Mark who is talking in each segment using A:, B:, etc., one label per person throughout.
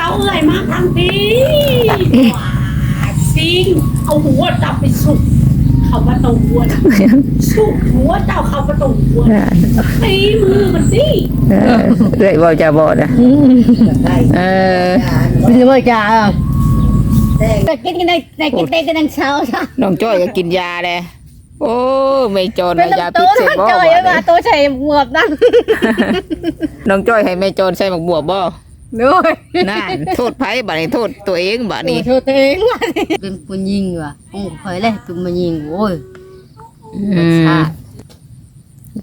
A: เอาเอื่อยมาทางนี้สิงเอาหัวจับไปสุกเข้าประตูหัวนะสุกหัวเจ้าเข้าประตูหัวนะตีมือมันสิ
B: เออเอ้ยบ่จะบ่นะเออ
C: ไม่รู้ว่าจะแต่กินกันในในกินเต้กันทั้งเช้าจ้ะ
B: น้องจ้อยก็กินยาเลยโอ้ไม่จน
C: เป็น
B: ยา
C: ลำ
B: พิ
C: ตัว
B: ษเสร็จ
C: ทั้ง
B: บ่
C: จอย
B: บ่
C: มา
B: เนี่ย
C: ตัวใส่หมวกนั่น
B: น้องจ้อยให้แม่โจรใส่หมวกบวบบ่
C: ด้วย
B: น่าโทษไผบัดนี้โทษตัวเองบัดนี้
C: โทษตัวเองว่ะเป็นคนยิงว่ะโอ้เคยเลยตุ้มมายิงโอ้ย
B: อืม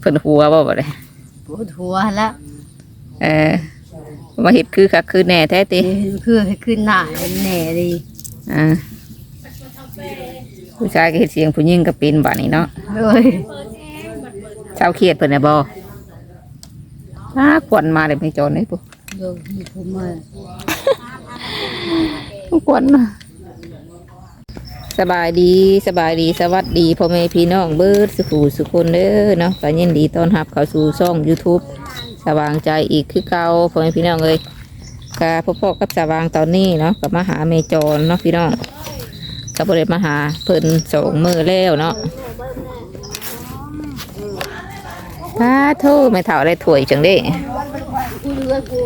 B: เพิ่นหัวบ่บัดนี้
C: ปวดหัวแล้ว
B: เออมาเฮ็ดคือคักคือแน่แท้ติ
C: คือให้ขึ้นหน้าแน่ดี
B: อ่าผู้ชายก็เฮ็ดเสียงผู้หญิงก็เป็นบัดนี้เนาะ
C: เลย
B: เช้าเครียดเพิ่นน่ะบ่ถ้ากวนมาเลยแม่โจรนี่ปุ๊
C: โดนมีผมมา
B: กวนนะสบายดีสบายดีสวัสดีพ่อแม่พี่น้องเบิร์ดสุขูสุคนเด้อเนาะก็ยินดีต้อนรับเข้าสู่ช่อง YouTube สว่างใจอีกคือเก่าพ่อแม่พี่น้องเอ้ยก็พ่อๆกับสว่างตอนนี้เนาะกับมาหาเมจรเนาะพี่น้องก็บ่ได้มาหาเพิ่นสองมือแล้วเนาะพาโทษไม่เท่าได้ถ่วยจังเด้
C: กูเลือกู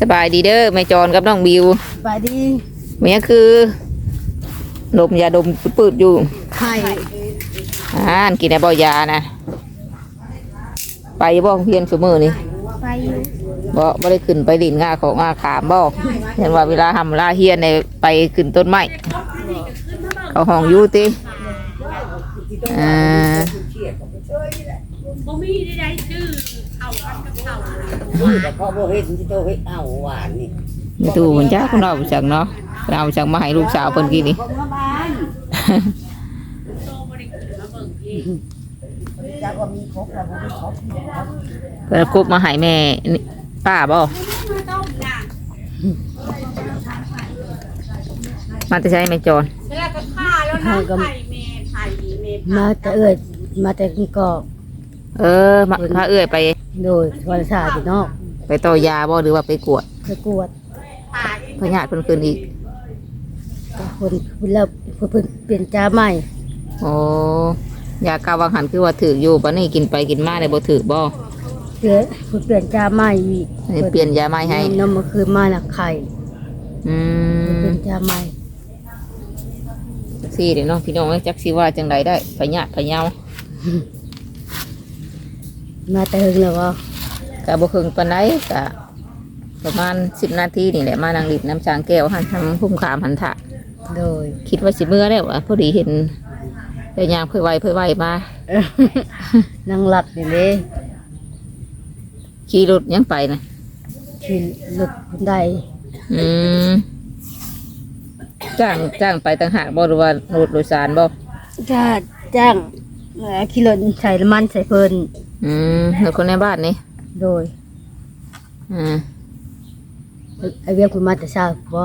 B: สบายดีเด้อแม่จรกับน้องบิว
C: ไปดี
B: เมียคือดมยาดมปืดๆอยู่
C: ไข่
B: อ่านกินได้บ่ยานะไปบ่เพียนสมือนี่
C: ไป
B: บ่บ่ได้ขึ้นไปดินงาของงาขามบ่เห็นว่าเวลาทำลาเฮียนในไปขึ้นต้นไม้เขาห้องอยู่ติอ่า
A: บ่มีได้ชื่อ เข้ากันกับเขา
D: แต่พอบ่เห็นที่โตเฮ็ดเอาหวานนี่
B: ไม่ตู้มันจ้าของเราจังเนาะเราจังมาให้ลูกสาวเพิ่นกินนี่
A: โตบ่ได้ขึ้นมาเบิ่งพี่
D: จักว่ามีครบแล้วบ่มีครบ
B: เพิ่นกบมาให้แม่นี่ป้าบ่
A: มาต้มน่ะ
B: มาแต่ใช้แม่จร
A: แล้วก็ฆ่าแล้วนะไข่เมไข่เม
C: มาแต่เอิดมาแต่กินกอก
B: เออมาพาเอื้อยไป
C: โดยวันศาสตร์อยู่นอก
B: ไปต่อยาบ่หรือว่าไปกวด
C: ไปกวด
A: ผ่า
B: พญาติเพิ่นคืนอีก
C: คนแล้วเพิ่นเปลี่ยนจ้าใหม่
B: โอ้ยากาวางหันคือว่าถืออยู่ปะนี่กินไปกินมาได้บ่ถือบ่
C: เปลี่ยนเพิ่นเปลี่ยนจ้าใหม่อีก
B: อันนี้เปลี่ยนยาใหม่ให้
C: น้ำมันคือมาละไข่
B: อืม
C: เป็นจ้าใหม่
B: สี่เดี๋ยวน้องพี่น้องเอ้ยจักสิว่าจังไดได้พญาติพะเยา
C: มาแต่หึงแล้วก็
B: ก็บ่คึงปานใดก็ประมาณ10นาทีนี่แหละมานั่งริบน้ำช้างแก้วหันทำพุ่มขามหันทะ
C: โดย
B: คิดว่าสิเมื่อแล้วอะพอดีเห็นแต่ยางเพื่อไวเพื่อไวมา
C: นั่งหลับอยู่เลย
B: ขี่รถยังไปนะ
C: ขี่รถคนใด
B: อืมจ้างจ้างไปต่างหากบ่หรือว่ารถโดยสารบ่
C: จ้าจ้างเอ่อขี่รถใส่น้ำมันใส่เพิ่น
B: อืมแล้วคนในบ้านนี่
C: โดย
B: อืม
C: ไอเวียคุณมาแต่เช้าบ่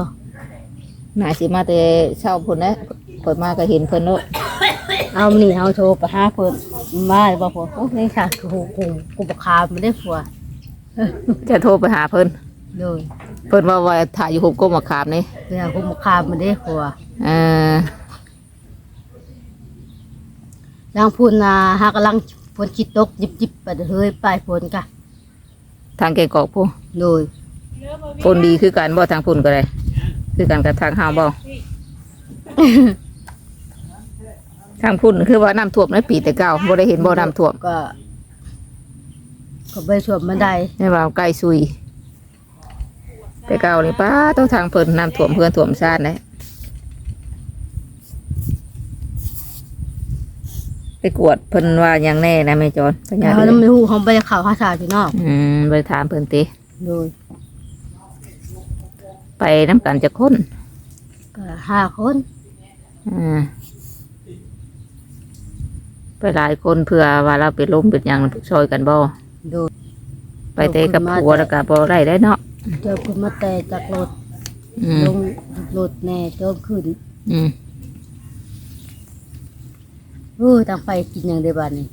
B: น่าสิมาแต่เช้าพุ่นนะเปิดมาก็เห็นเพิ่นโลด
C: เอานี่เอาโทรไปหาเพิ่นมาเลยบ่พอโอ้ยค่ะกูกูกูบ่คามไม่ได้ผัว
B: จะโทรไปหาเพิ่น
C: โดย
B: เพิ่นว่าว่าถ่ายอยู่หุบก้มมะขามนี่
C: เวลากูบ่คามไม่ได้ผัว
B: เออ
C: ลังพูนนาหากำลัง ฝนจิตตกจิบๆไปเฮ้ยปลายฝนกะ
B: ทางแกงกอกผู้
C: โดย
B: พุ่นดีคือกันบ่ทางพุ่นก็ได้ คือกันกับทางเฮาบ่ทางพุ่นคือว่าน้ำท่วมในปีแต่เก่าบ่ได้เห็นบ่น้ำท่วม
C: ก็ก็ไปสวมบันได
B: ในว่าใกล้ซุย แต่เก่านี่ป้าต้องทางเพิ่นน้ำท่วมเพื่อนท่วมชาติเลยไป กวดเพิ่นว่าอย่างแน่นะแม่จอนพญา
C: เขา
B: เล
C: ต้อง
B: ย
C: มีหูเขาไปข่าวภาษาอยู่นอก
B: อืมไปถามเพิ่นติ
C: โดย
B: ไปน้ำกันจะค้น
C: ก็ห้าคน
B: อ่าไปหลายคนเพื่อว่าเราเป็นล้มเป็นหยังซอยกันบ่
C: โดย
B: ไปเตะกับผัวแล้วก็บ่ได้ได้เนาะ
C: เจอคุณมาแต่จากรถ
B: อืม
C: ลงรถแน่เจอขึ้น
B: อืม
C: เออตั้งไฟกินอย่างเดียวบ้านนี้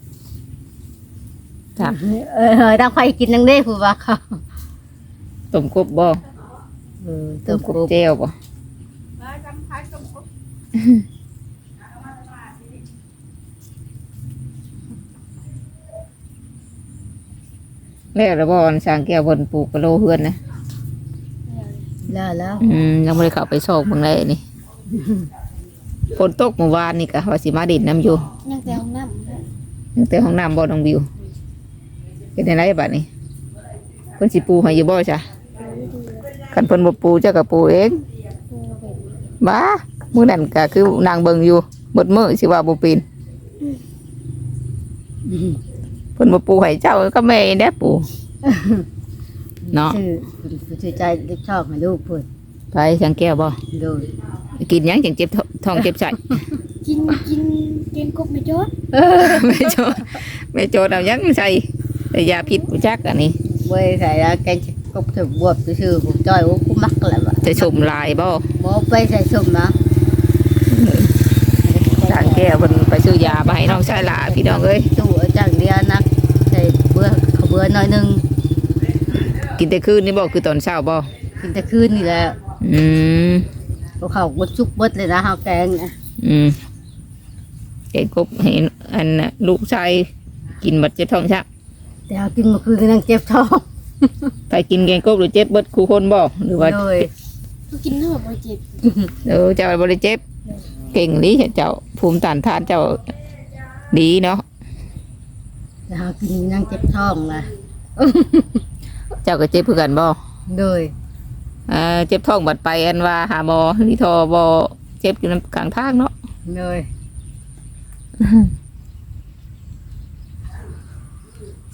B: จ้ะ
C: เออตั้งไฟกินอย่างเดียวผู้ว่าเขา
B: ต้มกบบ่
C: เออ
B: ต้
C: ต้
B: ม
C: ม
B: ก
C: ก
B: บบแจ่วบ่แล้วแล้วบ่อันสร้างแก้วเพิ่นปลูกกะโลเฮือนนะ
C: แล้วแล้ว
B: อืมยังบ่ได้เข้าไปซอกเบิ่งเลยนี่ ฝนตกเมื่อวานนี่ก็ว่าสิมาดินน้ำอยู่
E: ยังแต่ห้องน้ำเลย
B: ตั้งแต่ห้องน้ำบ่น้องบิวเป็นจังไดบัดนี้เพิ่นสิปูให้อยู่บ่จ้ะคันเพิ่นบ่ปูเจ้าก็ปูเอง
E: ปูแบบ
B: บ้ามื้อนั้นก็คือนางเบิ่งอยู่เบิดมื้อสิว่าบ่เป็นเพิ่นบ่ปูให้เจ้าก็แม่เด้ปูเนาะ
C: ชื่อผู้ชื่อใจเล็กชอบให้ลูกเพิ่น
B: ไปสังแก้วบ่
C: โดย
B: กินหยังจังเจ็บท้องเจ็บไส้
E: กินกินเกงกบไม่จด
B: แม่โจดแม่โจดเอาหยังใส่แต่ยาพิษกูจักอันนี้
C: เว้ยใส่แล้วแกงกบถึงบวบชื่อผมจ้อยว่ากูมักแหละว่ะ
B: จะชมลายบ่
C: บ่ไปใส่ส้มนะ
B: สังแก้วเพิ่นไปซื้อยามาให้น้องชายหลาพี่น้องเอ้ย
C: ตู้เอาจังเดียวนักใส่เบื่อเขาเบื่อหน่อยหนึง
B: กินแต่คืนนี่บ่คือตอนเช้าบ่
C: กินแต่คืนนี่แหละ
B: อืม
C: เขาเขาบดชุกบดเลยนะเฮาแกงน่ะ
B: อืมเด็กกบเห็นอันน่ะลูกชายกินบัดเจ็บท้องชัก
C: แต่เฮากินเมื่อคืนก็ยังเจ็บท้อง
B: ไปกินแกงกบหรือเจ็บเบิดคู่คนบ่หรือว่า
C: โดย
E: ก็กินเท่าไหร่เจ็บ
B: เออเจ้าบ่ได้เจ็บ เก่งดีเจ้าภูมิต้านทานเจ้าดีเนาะ
C: แต่เฮากินยังเจ็บท้องนะ
B: เจ้าก็เจ็บคือกันบ่
C: โดย
B: เออเจ็บท้องบัดไปอันว่าหาหมอนี่ทอบ่เจ็บอยู่นำกลางทางเนาะ
C: โดย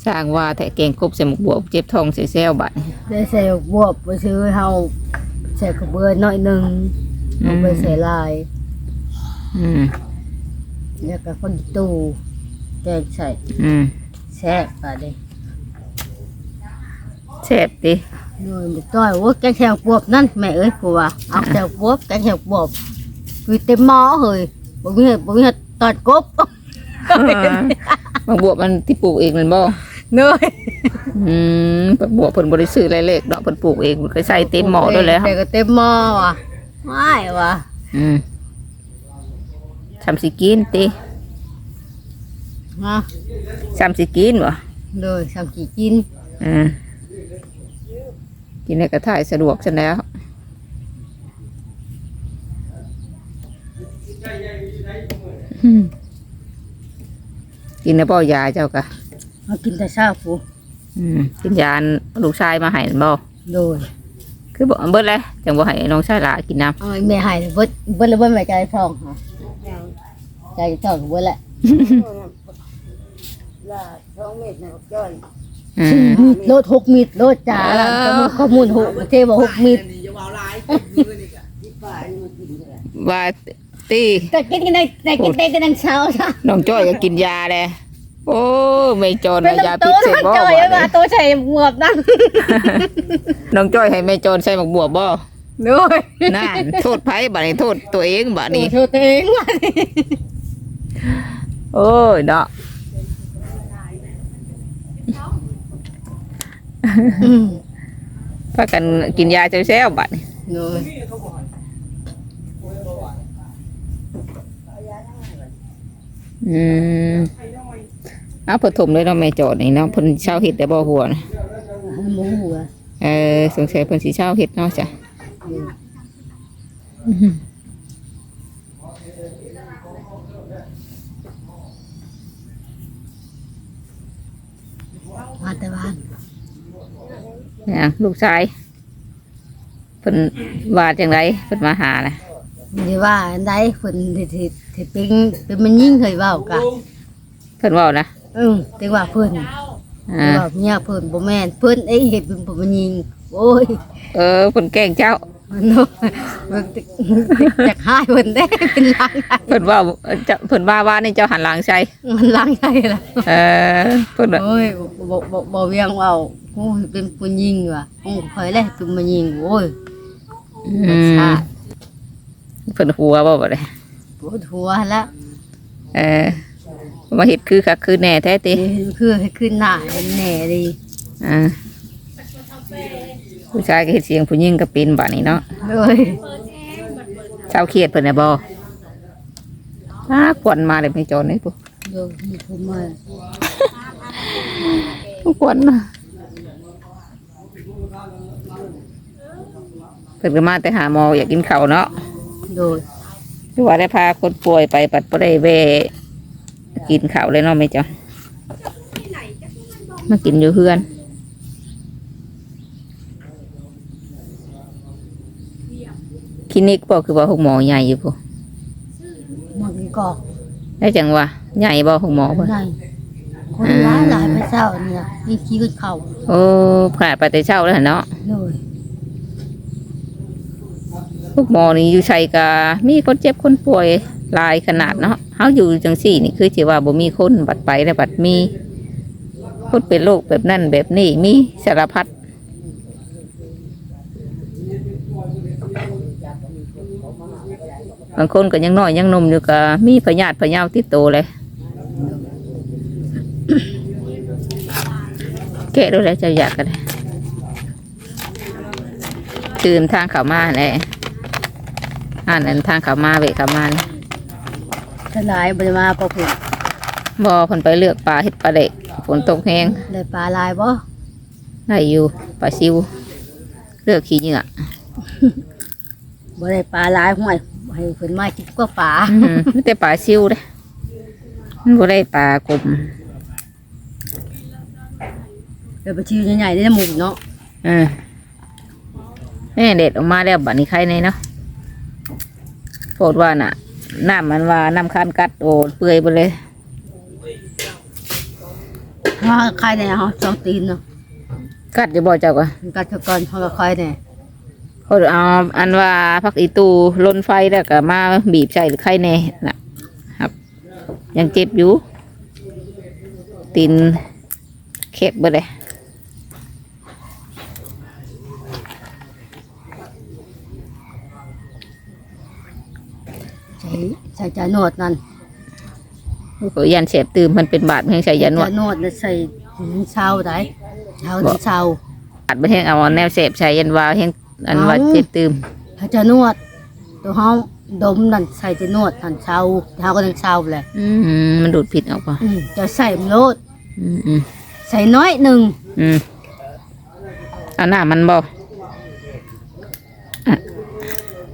B: สร้างว่าแต่แกงกบใส่หมกบวบเจ็บท้องใส่แซวบัดนี้
C: ได้ใส่บวบไปซื้อเฮาใส่กระเบือหน่อยหนึงเอาไปใส่ลาย
B: อืม
C: แล้วก็คนตู้แกงใส่
B: อืม
C: แซ่บป่ะเด้
B: แซ่บดิ
C: โดยบ่ต้อยโอ้แกงแถวบวบนั่นแม่เอ้ยกูว่าเอาแถวบวบแกงแถวบวบคือเต็มหม้อเฮ้ยบ่มีบ่มีตอดกบ
B: หมกบวบมันที่ปลูกเองแมันบ่
C: เนย
B: อืมหมกบวบเพิ่นบ่ได้ซื้ออะไรเล็กดอกเพิ่นปลูกเองเพิ่นก็ใส่เต็มหม้อด้วยแหล้ว
C: แต่ก็เต็มหม้อว่ะไม่ว่ะ
B: อืมทำสิกินติ
C: ฮะ
B: ทำสิกินบ่
C: โดยสังกี่กิน
B: อืม กินในกระถ่ายสะดวกฉันแล้วอืมกินแล้วบ่ยาเจ้ากะ
C: มากินแต่เช้าฟู
B: อืมกินยาอันลูกชายมาให้นั่นบ่
C: โดย
B: คือบ่เบิดเลยจังบ่ให้น้องชายหลากินน้
C: เอาแม่ให้เบิดเบิดแล้วเบิดแม่ใจทองค่ะใจทองเบิดแหละ
D: ลาท้องเม็ดนะจ้อยำ
B: อืม
C: มีดโลดหกมีดโลดจ่าละข้อมูลหกเทบอกหกมีด
D: ที่ป่านี่มันกินเลย
B: ว่าตี
C: แต่กินกันได้แต่กินได้กันทั้งเช้าจ้ะ
B: น้องจ้อยก็กินยาเลยโอ้ไม่จน
C: เป็น
B: ยา
C: ลำ
B: พิ
C: ตัว
B: ษเสร็จ
C: ทั้ง
B: บ่
C: จอย
B: บ่
C: มา
B: เนี่ย
C: ตัวใส่หมวกนั่น
B: น้องจ้อยให้แม่โจรใส่หมวกบวบบ่
C: โดย
B: นั่นโทษไผบัดนี้โทษตัวเองบัดนี้
C: โทษตัวเองว่ะ
B: โอ้ยเนาะ
C: อืม
B: พากันกินยาเจ้าแซวบัดนี้
C: โดย
B: อืมเอาเพิ่นถมเลยเนาะแม่โจรนี่เนาะเพิ่นเช่าเฮ็ดได้บ่หัวนะ
C: หมูหัว
B: เออสงสัยเพิ่นสิเช่าเฮ็ดเนาะจ้ะ
C: มาแต่บ้าน
B: เนี่ยลูกชายเพิ่นว่าจังไดเพิ่นมาหาน่ะ
C: ไม่ได้ว่าอันใดคนที่ที่ที่เป็นเป็นมันยิ่งเคยเว้ากะ
B: เพิ่นเว้านะ
C: อืมแต่ว่าเพิ่น
B: อ่า
C: ว่าเมียเพิ่นบ่แม่นเพิ่นเอ้ยเฮ็ดเป็นบ่มันยิงโอ้ย
B: เออเพิ่นแกล้งเจ้า
C: มันเนาะมันจักหายเพิ่นได้เป็นล้างได้
B: เพิ่นว่าเจ้าเพิ่นว่าว่านี่เจ้าหันหลังใส่
C: มันล้างได้ล่ะ
B: เออเพิ่นว่า
C: โอ้ยบ่บ่บ่เวียงเอาโอ้ยเป็นผู้ยิงว่ะโอ้ยเคยเลยเป็นมันยิงโอ้ย
B: อื
C: รส
B: ม
C: ชาติ
B: เพิ่นหัวบ่บ่ได้
C: ปวดหัวแล้ว
B: เออมาเฮ็ดคือคักคือแน่แท้ติ
C: นี่คือให้ขึ้นหน้าให้แน่ดี
B: อ่า ผู้ชายก็เฮ็ดเสียงผู้หญิงก็เป็นบัดนี้เนาะ
C: เลย
B: เช้าเครียดเพิ่นน่ะบ่ถ้าควนมาเลยไม่จอนนี่ปุ๊
C: โยมีคนมา
B: ควนน่ะเพิ่นก็มาแต่หาหมออยากกินข้าวเนาะ
C: โดย
B: คือว่าได้พาคนป่วยไปปัดบ่ได้แวะกินข้าวเลยเนาะแม่จอนมากินอยู่เฮือน คลินิกบ่คือว่าหกหมอใหญ่อยู่พุ่น
C: มันกอก
B: ได้จังว่าใหญ่บ่หกหมอเพิ่น
C: ไงคนร้ายหลายไปเศร้าเนี่ยนี่ขี้ขึ้นเข่า
B: โอ้ขาดไปแต่เช้าแล้วหั่นเนาะ
C: เลย
B: พวกหมอนี่อยู่ใส่กามีคนเจ็บคนป่วยหลายขนาดเนาะเฮาอยู่จังซี่นี่คือสิว่าบ่มีคนบัดไปแล้วบัดมีคนเป็นโรคแบบนั้นแบบนี้มีสารพัด บางคนก็ยังน้อยยังหนมอยู่ก็มีพยาธิพยาวติดโตวเลยแกะดูแลเจะอยากกันเลยตื่นทางเขามาแหละอ่านอันทางเขามาเวะเขามานี่
C: ทนายบริมาปกปิด
B: บอเพิ่นไปเลือกปลาเห็ดปลาเด็กฝนตกแห้ง
C: ได้ปลาลายบ่
B: ได้อยู่ปลาซิว เลือกขี้เหงื่อ
C: บ่ได้ปลาลายห้วย ให้เพิ่นมาจิบก็ปลา
B: อื้อหือมีแต่ปลาซิวเด้มันบ่ได้ปลากลม
C: เดี๋ยวไปชิวใหญ่ๆได้หมูเนาะ
B: เออแม่เด็ดออกมาแล้วบัดนี้ใครในเนาะโพดว่าน่ะน้ำมันว่าน้ำคันกัดโอดเปื่อยไปเลย
C: ถ้าใครเนี่ยเฮาสองตีนเนาะ
B: กัดจะบ่เจ้าก็
C: มันกัดเท่ากันเฮาก็ใครเนี่ย
B: เขาเอาอันว่าพักอีตูลนไฟแล้วก็มาบีบใส่หรือไข่แน่น่ะครับ ยังเจ็บอยู่ตีนเข็บไปเลย
C: ใส่ใส่จานวดนั่น
B: ก็ยันเสียบตื่มมันเป็นบาดเพียงใส่ยันวด
C: จานวดน่ะใส่ถึงเช้าได้เช้าถึงเช้า
B: บาดไปเพียงเอาแนวเสียบใส่ยันว่าเพียง อันว่า
C: เอ้า
B: เจ็บตื่ม
C: ถ้าจะนวด ตัวเฮาดมนั่นใส่จะนวดทันเช้าเฮาก็ถึงเช้าแหละ
B: อืมมันดูดผิดออกป่ะ
C: อืมจะใส่โลด
B: อืมอืม
C: ใส่น้อยหนึ่ง
B: อืมอันหน้ามันบ่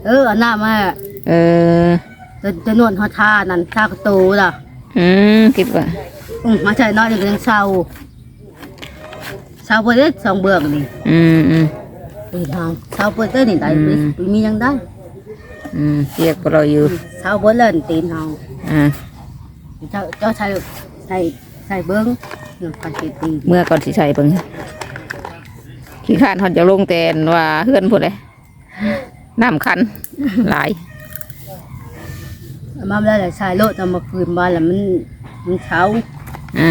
C: เอออันหน้ามา
B: เออ
C: จะจะนวดเฮาทานั่นทากระตูล่ะ
B: อืมคิดว่า
C: อืมมาใส่น้อยหนึ่งถึงเช้าเช้าเปิดได้สองเบือกนี่
B: อืมอืม
C: ตีทางเช้าเปิดได้นี่ได้
B: อืม
C: ปีมียังได้
B: อืมเรียกพวกเราอยู่
C: เช้าเปิดเล่นตีนเฮา
B: อ่า
C: เจ้าเจ้าใส่ใส่ใส่เบิ้งหนึ่งพันตีตี
B: เมื่อก่อนสิใส่เบิ่งขี้ข้านเขาจะลงแต่นว่าเฮือนพูดเลยน้ำคันหลาย
C: เอามาแล้วแหละใส่โลดเอามาคืนมาแล้วมันมันเช้า
B: อ่า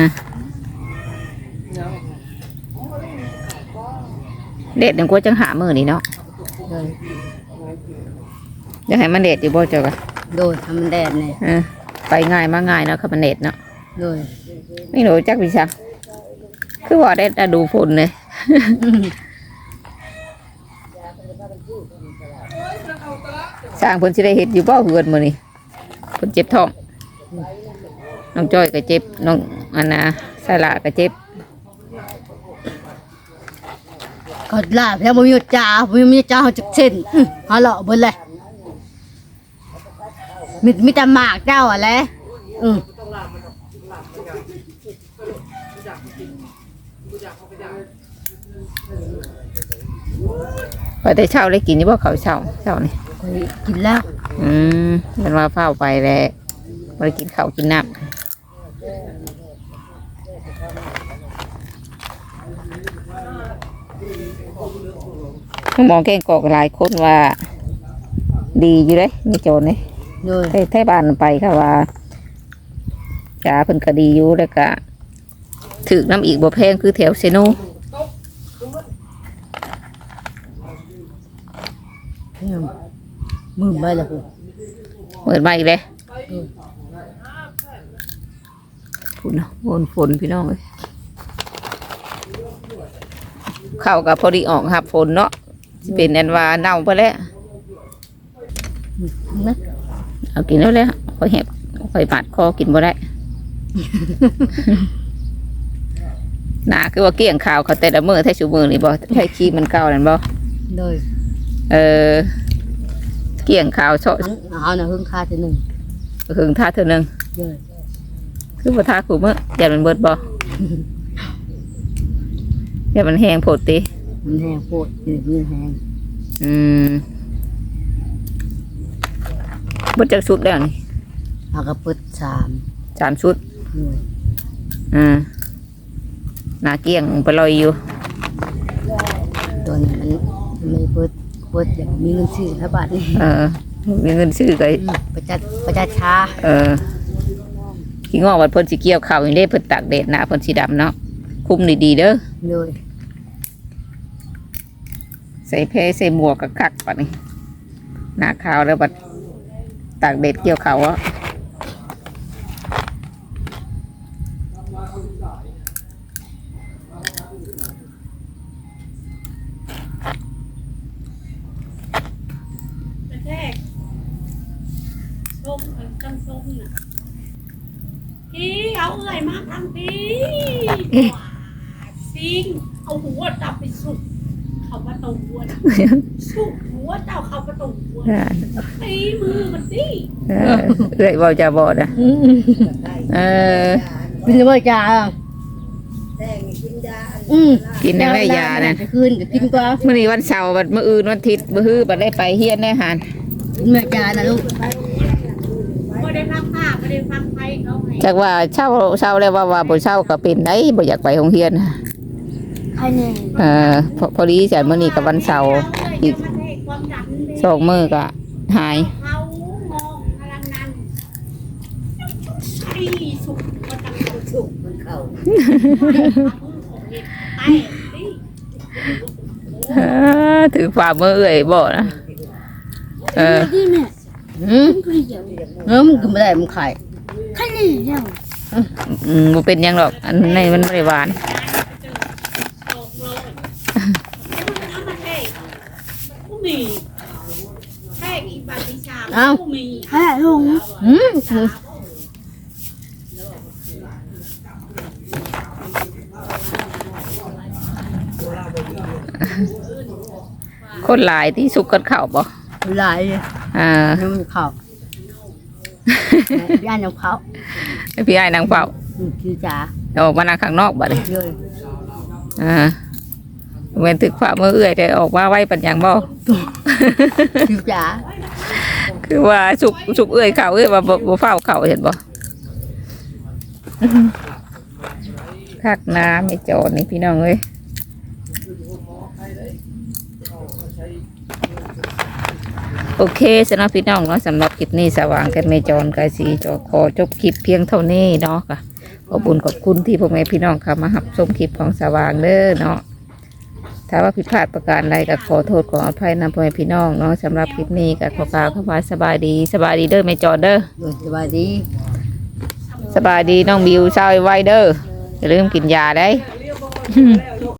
B: เด็ดยังกว่าจังหามือนี่เนาะ
C: เลย
B: อยากให้มันเด็ดอยู่บ่เจ้าก็
C: โดยทำมันแดดเนี่ย
B: เออไปง่ายมาง่ายเนาะครับมันเด็ดเนาะ
C: โดย
B: ไม่รู้จักวิชาคือว่าได้แต่ดูฝนเลยสร้างเพิ่นสิได้เฮ็ดอยู่บ่เฮือนมื้อนี้เพิ่นเจ็บท้องน้องจ้อยก็เจ็บน้องอันน่ะสายละก็เจ็บ
C: ก็ลาบแล้วมันมีจ่ามันมีจ่าเขาจักเส้นอื้อเขาเลาะเบนเลยมีมีแต่หมากเจ้าอะแหละอืม
B: พอแต่เช้าได้กินอยู่บ่ข้าวเช้าเช้านี่
C: ข้อยกินแล้ว
B: อืมมันว่าเฝ้าไปแล้วบ่ได้กินข้าวกินน้ำ หมอแกงกอกหลายคนว่า ดีอยู่เลยมีโจรเลย
C: โดย
B: ไทไทบ้านไปค่ะว่าจ๋าเพิ่นก็ดีอยู่แล้วก็ถือน้ำอีกบ่แพงคือแถวเซโน
C: เนี่ยมือไปแล้วกู
B: เปิดมาอีกเลยฝนเนาะฝนฝนพี่น้องเอ้ยข้าวกับพอดีออกหับฝนเนาะ สิเป็นอันว่าเน่าไปแล้ว
C: นะ
B: เอากินแล้วแล้วค่อยแหบค่อยบาดคอกินบ่ได้ หนาคือว่าเกลี้ยงข่าวเขาแต่ละมือแท้ชูมือนี่บ่ใช้ขี้มันเก่านั่นบ่
C: โดย
B: เออ เกลี้ยงข่าวเชาะ
C: เอาน่ะหึงค่าทีหนึ่ง
B: หึงท่าเธอหนึง
C: โดย
B: คือบ่ท่าขู่มืออย่ามันเบิดบ่อย่ามันแห้งโพดติ
C: มันแห้งโพดยืดยืดแห้ง
B: อืมเบิดจากชุดแล้วนี่
C: เอากระปุดสาม
B: สามชุด
C: โดย
B: อ่าหนาเกลี้ยงไปลอยอยู่
C: ตัวนี้มันไม่เปิดเปิดอย่างมีเงินซื้อห้าบาทนี่
B: เออ มีเงินซื้อก็
C: อืมประจัดประจัดช้า
B: เออขี้งอกวัดเพิ่นสิเกี่ยวข้าวอย่างนี้เพิ่นตากแดดหนาเพิ่นสีดำเนาะคุมดีๆเด้อ
C: โดย
B: ใส่เพใส่หมวกกับคักปะนี่หน้าขาวแล้วบัดตากแดดเกี่ยวข้าวอะ
A: กระแทกส้มกันกันส้มน่ะพี่เอาเอ่ยมาทำพี่ซิงเอาหัวจับไปสุก เขาประตูวัวน่ะสุกหัวเจ้าเขาประตูวัว
B: อ่า
A: ตีมือมันสิ
B: เออเอ้ยบ่จะบ่นะ เออ
C: กินเลยจ้า
D: แต่งกินยา
C: อืม
B: กินในแม่ยานั่น
C: คืนก็กินกว่า
B: มื้อนี้วันเสาร์บัดมื้ออื่นวันอาทิตย์มื้อฮื้อบัดได้ไปเฮียนแน่หาน
C: กินแม่ยานะลูก
A: ไม่ได้ฟังภาพไม่ได้ฟังไทยเขาให้
B: จากว่าเช้าเช้าแล้วว่าว่าบ่เช้าก็เป็นได้บ่อยากไปโรงเรียน
E: ใครเนี่ย
B: เออพอพอดีจ้ะมื้อนี้กับวันเสาร์อีกสองมื้อก็หาย
A: เขามองพลังนั้นไอ้สุกก็ตั้งสุก
D: มันเข้า
A: ไอ้สิ
B: เออถือฝ่ามือเอ่ยบ่นะเออ
E: ที่แม่
C: อืม
E: ผู้เดียว
C: เออมันกินไม่ได้มันไข่
E: ใครเนี่ยเจ้า
B: อืมบ่เป็นหยังหรอก อันนี้มันไม่ได้หวาน
A: ตกเลยน้ำมันแห้งผู้มี แห้งอีกปฏิชาผู้มี
E: ใครลง
C: อืม
B: คนหลายที่สุกกันข้าวบ่
C: หลายเลย
B: อ่า
C: น้ำมันข้าวย่านน้ำข้าว
B: พี่ไอ้ายนางเฝ้า
C: อืมคือจ๋า
B: ออกมานั่งข้างนอกบัดนี้
C: เลย
B: อ่า เว้นถึกฝ่ามือเอื่อยแต่ออกมาไว้ปัญญังบ่
C: คือจ๋า
B: คือว่าสุกสุกเอื่อยเข่าเอื่อยว่าบ่บ่เฝ้าเข่าเห็นบ่คักน้ำไม่จอดนี่พี่น้องเอ้ยโอเคสำหรับพี่น้องเนาะสำหรับคลิปนี้สว่างกันไม่จรกายสีจอขอจบคลิปเพียงเท่านี้เนาะค่ะขอบคุญขอบคุณที่พ่อแม่พี่น้องเข้ามาหับชมคลิปของสว่างเด้อเนาะ ถ้าว่าผิดพลาดประการใดก็ขอโทษขออภัยนำพ่อแม่พี่น้องเนาะสำหรับคลิปนี้ก็ขอกล่าวคำว่าสบายดีสบายดีเด้อไม่จอดเด้อ
C: โดยสบายดี
B: สบายดีน้องบิวเศร้าไวเด้ออย่าลืมกินยาได้